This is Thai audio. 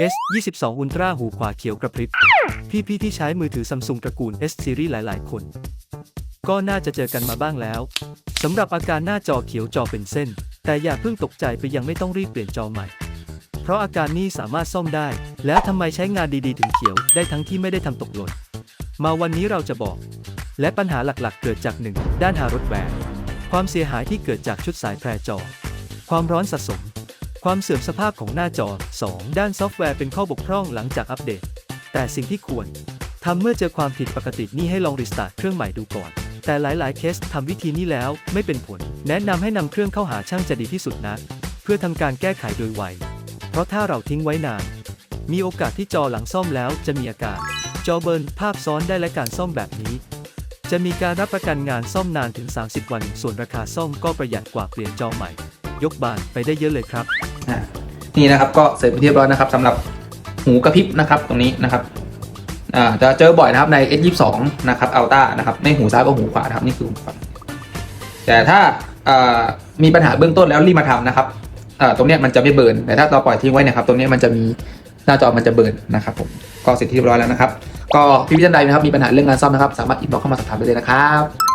S 22 Ultra หูขวาเขียวกระพริบ พี่ๆที่ใช้มือถือ Samsung ตระกูล S Series หลายๆ คน ก็น่าจะเจอกันมาบ้างแล้วสำหรับอาการหน้าจอเขียวจอเป็นเส้น แต่อย่าเพิ่งตกใจไปยังไม่ต้องรีบเปลี่ยนจอใหม่ เพราะอาการนี้สามารถซ่อมได้ แล้วทำไมใช้งานดีๆ ถึงเขียวได้ทั้งที่ไม่ได้ทำตกหล่นมาวันนี้เราจะบอก และปัญหาหลักๆ เกิดจาก 1. ด้านฮาร์ดแวร์ความเสียหายที่เกิดจากชุดสายแพร่จอ ความร้อนสะสม ความเสื่อมสภาพของหน้าจอ 2. ด้านซอฟต์แวร์เป็นข้อบกพร่องหลังจากอัปเดต แต่สิ่งที่ควรทำเมื่อเจอความผิดปกตินี่ให้ลองรีสตาร์ทเครื่องใหม่ดูก่อน แต่หลายๆ เคสทำวิธีนี้แล้วไม่เป็นผล แนะนำให้นำเครื่องเข้าหาช่างจะดีที่สุดนะ เพื่อทำการแก้ไขโดยไว เพราะถ้าเราทิ้งไว้นาน มีโอกาสที่จอหลังซ่อมแล้วจะมีอาการ จอเบิร์นภาพซ้อนได้และการซ่อมแบบนี้ จะมีการรับประกันงานซ่อมนานถึง 30 วัน ส่วนราคาซ่อมก็ประหยัดกว่าเปลี่ยนจอใหม่ ยกบานไปได้เยอะเลยครับ นี่นะครับก็เสร็จทีเรียบร้อยนะครับสำหรับหูกระพริบนะครับตรงนี้นะครับจะเจอบ่อยนะครับใน S22 นะครับอัลต้านะครับไม่หูซ้ายก็หูขวานะครับนี่คือหูขวาแต่ถ้ามีปัญหาเบื้องต้นแล้วรีบมาทำนะครับตรงนี้มันจะไม่เบิร์นแต่ถ้าเราปล่อยทิ้งไว้นะครับ ตรงนี้มันจะมีหน้าจอมันจะเบิร์นนะครับผมก็เสร็จที่เรียบร้อยแล้วนะครับ ก็พี่พี่ท่านใดนะครับมีปัญหาเรื่องงานซ่อมนะครับ สามารถอินบ็อกเข้ามาสอบถามได้เลยนะครับ